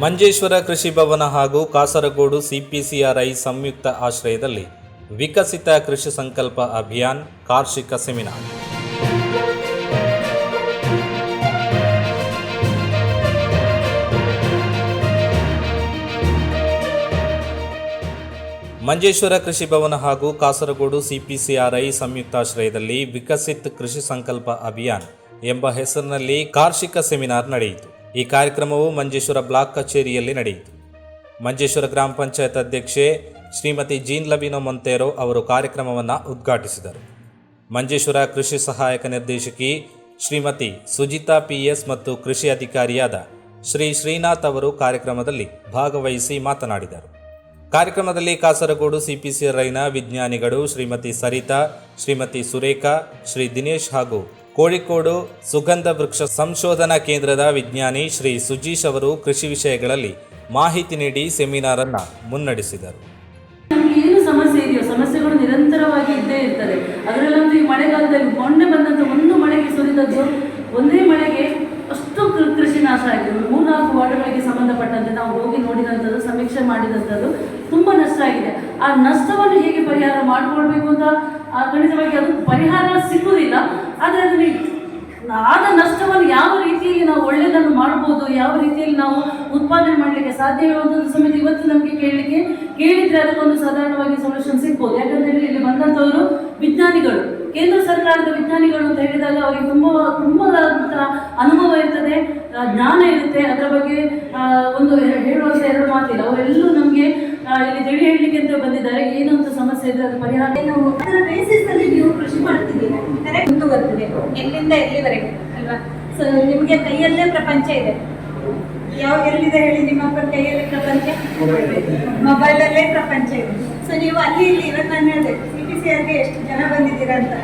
ಮಂಜೇಶ್ವರ ಕೃಷಿ ಭವನ ಹಾಗೂ ಕಾಸರಗೋಡು ಸಿಪಿಸಿಆರ್ಐ ಸಂಯುಕ್ತ ಆಶ್ರಯದಲ್ಲಿ ವಿಕಸಿತ ಕೃಷಿ ಸಂಕಲ್ಪ ಅಭಿಯಾನ್ ಕಾರ್ಷಿಕ ಸೆಮಿನಾರ್. ಮಂಜೇಶ್ವರ ಕೃಷಿ ಭವನ ಹಾಗೂ ಕಾಸರಗೋಡು ಸಿಪಿಸಿಆರ್ಐ ಸಂಯುಕ್ತಾಶ್ರಯದಲ್ಲಿ ವಿಕಸಿತ್ ಕೃಷಿ ಸಂಕಲ್ಪ ಅಭಿಯಾನ್ ಎಂಬ ಹೆಸರಿನಲ್ಲಿ ಕಾರ್ಷಿಕ ಸೆಮಿನಾರ್ ನಡೆಯಿತು. ಈ ಕಾರ್ಯಕ್ರಮವು ಮಂಜೇಶ್ವರ ಬ್ಲಾಕ್ ಕಚೇರಿಯಲ್ಲಿ ನಡೆಯಿತು. ಮಂಜೇಶ್ವರ ಗ್ರಾಮ ಪಂಚಾಯತ್ ಅಧ್ಯಕ್ಷೆ ಶ್ರೀಮತಿ ಜೀನ್ ಲಬಿನೋ ಮೊಂತೇರೋ ಅವರು ಕಾರ್ಯಕ್ರಮವನ್ನು ಉದ್ಘಾಟಿಸಿದರು. ಮಂಜೇಶ್ವರ ಕೃಷಿ ಸಹಾಯಕ ನಿರ್ದೇಶಕಿ ಶ್ರೀಮತಿ ಸುಜಿತಾ ಪಿಎಸ್ ಮತ್ತು ಕೃಷಿ ಅಧಿಕಾರಿಯಾದ ಶ್ರೀ ಶ್ರೀನಾಥ್ ಅವರು ಕಾರ್ಯಕ್ರಮದಲ್ಲಿ ಭಾಗವಹಿಸಿ ಮಾತನಾಡಿದರು. ಕಾರ್ಯಕ್ರಮದಲ್ಲಿ ಕಾಸರಗೋಡು ಸಿಪಿಸಿಐನ ವಿಜ್ಞಾನಿಗಳು ಶ್ರೀಮತಿ ಸರಿತಾ, ಶ್ರೀಮತಿ ಸುರೇಖಾ, ಶ್ರೀ ದಿನೇಶ್ ಹಾಗೂ ಕೋಳಿಕೋಡು ಸುಗಂಧ ವೃಕ್ಷ ಸಂಶೋಧನಾ ಕೇಂದ್ರದ ವಿಜ್ಞಾನಿ ಶ್ರೀ ಸುಜೀಶ್ ಅವರು ಕೃಷಿ ವಿಷಯಗಳಲ್ಲಿ ಮಾಹಿತಿ ನೀಡಿ ಸೆಮಿನಾರ್ ಅನ್ನು ಮುನ್ನಡೆಸಿದರು ಏನು ಸಮಸ್ಯೆ ಇದೆಯೋ, ಸಮಸ್ಯೆಗಳು ನಿರಂತರವಾಗಿ ಇದ್ದೇ ಇರ್ತದೆ. ಅದರಲ್ಲಂತೂ ಈ ಮಳೆಗಾಲದಲ್ಲಿ ಮೊನ್ನೆ ಬಂದಂತ ಒಂದು ಮಳೆಗೆ ಸುರಿದದ್ದು ಒಂದೇ ಮಳೆಗೆ ಅಷ್ಟು ಕೃಷಿ ನಾಶ ಆಗಿದೆ. ಮೂರ್ನಾಲ್ಕು ವಾರ್ಡ್ಗಳಿಗೆ ಸಂಬಂಧಪಟ್ಟಂತೆ ನಾವು ಹೋಗಿ ನೋಡಿದಂಥದ್ದು, ಸಮೀಕ್ಷೆ ಮಾಡಿದಂಥದ್ದು ತುಂಬ ನಷ್ಟ ಆಗಿದೆ. ಆ ನಷ್ಟವನ್ನು ಹೇಗೆ ಪರಿಹಾರ ಮಾಡಿಕೊಳ್ಬೇಕು ಅಂತ ಖಂಡಿತವಾಗಿ ಅದು ಪರಿಹಾರ ಸಿಗುವುದಿಲ್ಲ. ಆದರೆ ಅದರಲ್ಲಿ ಆದ ನಷ್ಟವನ್ನು ಯಾವ ರೀತಿಯಲ್ಲಿ ನಾವು ಒಳ್ಳೆಯದನ್ನು ಮಾಡ್ಬೋದು, ಯಾವ ರೀತಿಯಲ್ಲಿ ನಾವು ಉತ್ಪಾದನೆ ಮಾಡಲಿಕ್ಕೆ ಸಾಧ್ಯ ಇರುವಂಥದ್ದು ಸಮೇತ ಇವತ್ತು ನಮಗೆ ಕೇಳಲಿಕ್ಕೆ ಕೇಳಿದರೆ ಅದಕ್ಕೊಂದು ಸಾಧಾರಣವಾಗಿ ಸೊಲ್ಯೂಷನ್ ಸಿಗ್ಬೋದು. ಹೇಳಿ, ಇಲ್ಲಿ ಬಂದಂಥವರು ವಿಜ್ಞಾನಿಗಳು. ಕೇಂದ್ರ ಸರ್ಕಾರದ ವಿಜ್ಞಾನಿಗಳು ಅಂತ ಹೇಳಿದಾಗ ಅವರಿಗೆ ತುಂಬ ತುಂಬ ಅನುಭವ ಇರ್ತದೆ ಜ್ಞಾನ ಇರುತ್ತೆ. ಅದರ ಬಗ್ಗೆ ಒಂದು ಹೇಳುವಂಥ ಎರಡು ಮಾತಿಲ್ಲ. ಅವರೆಲ್ಲರೂ ನಮಗೆ ಇಲ್ಲಿ ತಿಳಿ ಹೇಳಲಿಕ್ಕೆ ಅಂತ ಬಂದಿದ್ದಾರೆ. ಏನು ಅಂತ ಸಮಸ್ಯೆ ಇದ್ರೆ ಅದು ಪರಿಹಾರ. ಏನು ಅದರ ಬೇಸಿಸ್ ಅಲ್ಲಿ ನೀವು ಕೃಷಿ ಮಾಡ್ತಿದ್ದೀರಾ ಕರೆಕ್ಟ್ ಮುಂದುವರೆದಿದೆ ಎಲ್ಲಿಂದ ಎಲ್ಲಿವರೆಗೆ ಅಲ್ವಾ? ಸೊ ನಿಮಗೆ ಕೈಯಲ್ಲೇ ಪ್ರಪಂಚ ಇದೆ. ಯಾವ ಎಲ್ಲಿದೆ ಹೇಳಿ ನಿಮ್ಮ ಕೈಯಲ್ಲಿ ಪ್ರಪಂಚ? ಮೊಬೈಲಲ್ಲೇ ಪ್ರಪಂಚ ಇದೆ. ಸೊ ನೀವು ಅಲ್ಲಿ ಇಲ್ಲಿ ಇವತ್ತು ನಾನು ಹೇಳಿದೆ ಸಿ ಪಿ ಸಿ ಆರ್ಗೆ ಎಷ್ಟು ಜನ ಬಂದಿದ್ದೀರಾ ಅಂತ.